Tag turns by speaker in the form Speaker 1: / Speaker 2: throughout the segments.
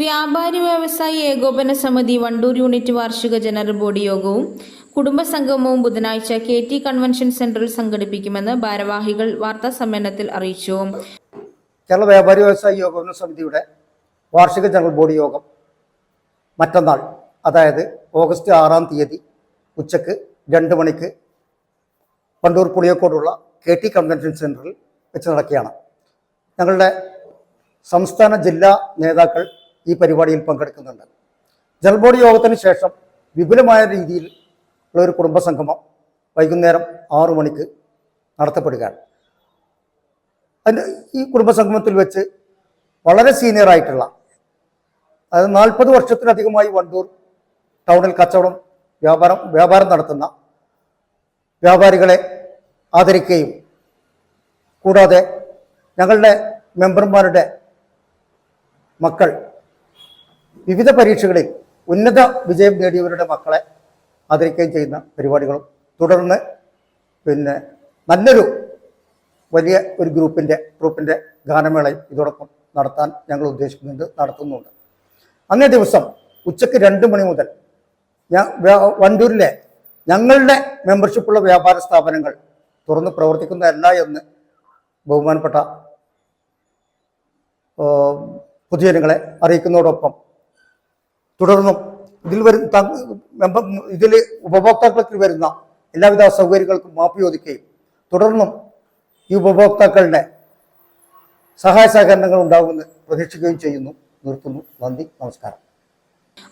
Speaker 1: വ്യാപാരി വ്യവസായി ഏകോപന സമിതി വണ്ടൂർ യൂണിറ്റ് വാർഷിക ജനറൽ ബോഡി യോഗവും കുടുംബസംഗമവും ബുധനാഴ്ച കെ ടി കൺവെൻഷൻ സെന്ററിൽ സംഘടിപ്പിക്കുമെന്ന് ഭാരവാഹികൾ വാർത്താ സമ്മേളനത്തിൽ അറിയിച്ചു
Speaker 2: കേരള വ്യാപാരി വ്യവസായി ഏകോപന സമിതിയുടെ വാർഷിക ജനറൽ ബോഡി യോഗം മറ്റന്നാൾ അതായത് ഓഗസ്റ്റ് ആറാം തീയതി ഉച്ചക്ക് രണ്ട് മണിക്ക് വണ്ടൂർ പുളിയക്കോടുള്ള കെ ടി കൺവെൻഷൻ സെന്ററിൽ വെച്ച് നടക്കുകയാണ് ഞങ്ങളുടെ സംസ്ഥാന ജില്ലാ നേതാക്കൾ ഈ പരിപാടിയിൽ പങ്കെടുക്കുന്നുണ്ട് ജനറൽ ബോഡി യോഗത്തിന് ശേഷം വിപുലമായ രീതിയിൽ ഉള്ള ഒരു കുടുംബസംഗമം വൈകുന്നേരം ആറു മണിക്ക് നടത്തപ്പെടുകയാണ് അതിന് ഈ കുടുംബസംഗമത്തിൽ വെച്ച് വളരെ സീനിയറായിട്ടുള്ള അതായത് നാൽപ്പത് വർഷത്തിലധികമായി വണ്ടൂർ ടൗണിൽ കച്ചവടം വ്യാപാരം വ്യാപാരം നടത്തുന്ന വ്യാപാരികളെ ആദരിക്കുകയും കൂടാതെ ഞങ്ങളുടെ മെമ്പർമാരുടെ മക്കൾ വിവിധ പരീക്ഷകളിൽ ഉന്നത വിജയം നേടിയവരുടെ മക്കളെ ആദരിക്കുകയും ചെയ്യുന്ന പരിപാടികളും തുടർന്ന് പിന്നെ നല്ലൊരു വലിയ ഒരു ഗ്രൂപ്പിൻ്റെ ഗ്രൂപ്പിൻ്റെ ഗാനമേളയും ഇതോടൊപ്പം നടത്താൻ ഞങ്ങൾ ഉദ്ദേശിക്കുന്നുണ്ട് നടത്തുന്നുണ്ട് അന്നേ ദിവസം ഉച്ചയ്ക്ക് രണ്ട് മണി മുതൽ ഞാൻ വണ്ടൂരിലെ ഞങ്ങളുടെ മെമ്പർഷിപ്പുള്ള വ്യാപാര സ്ഥാപനങ്ങൾ തുറന്ന് പ്രവർത്തിക്കുന്നതല്ല എന്ന് ബഹുമാനപ്പെട്ട പൊതുജനങ്ങളെ അറിയിക്കുന്നതോടൊപ്പം തുടർന്നും ഇതിൽ വരുന്ന ഇതിൽ ഉപഭോക്താക്കൾക്ക് വരുന്ന എല്ലാവിധ സൗകര്യങ്ങൾക്കും മാപ്പ് ചോദിക്കുകയും തുടർന്നും ഈ ഉപഭോക്താക്കളുടെ സഹായ സഹകരണങ്ങൾ ഉണ്ടാകുമെന്ന് പ്രതീക്ഷിക്കുകയും ചെയ്യുന്നു നിർത്തുന്നു നന്ദി നമസ്കാരം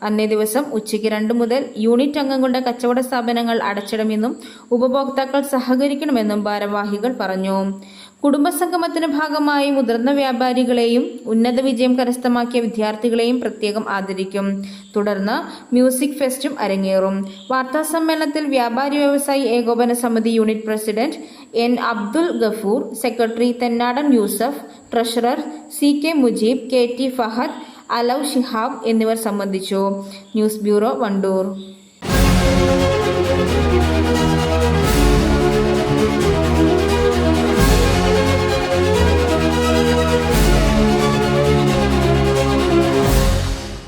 Speaker 1: അന്നേ ദിവസം ഉച്ചയ്ക്ക് രണ്ടു മുതൽ യൂണിറ്റ് അംഗം കൊണ്ട കച്ചവട സ്ഥാപനങ്ങൾ അടച്ചിടമെന്നും ഉപഭോക്താക്കൾ സഹകരിക്കണമെന്നും ഭാരവാഹികൾ പറഞ്ഞു കുടുംബസംഗമത്തിന് ഭാഗമായി മുതിർന്ന വ്യാപാരികളെയും ഉന്നത വിജയം കരസ്ഥമാക്കിയ വിദ്യാർത്ഥികളെയും പ്രത്യേകം ആദരിക്കും തുടർന്ന് മ്യൂസിക് ഫെസ്റ്റും അരങ്ങേറും വാർത്താ സമ്മേളനത്തിൽ വ്യാപാരി വ്യവസായി ഏകോപന സമിതി unit president N Abdul Gafoor secretary Thennadan Yusuf treasurer C K Mujeeb K T Fahad അലൌ ഷിഹാബ് എന്നിവർ സംബന്ധിച്ചു ന്യൂസ് ബ്യൂറോ വണ്ടൂർ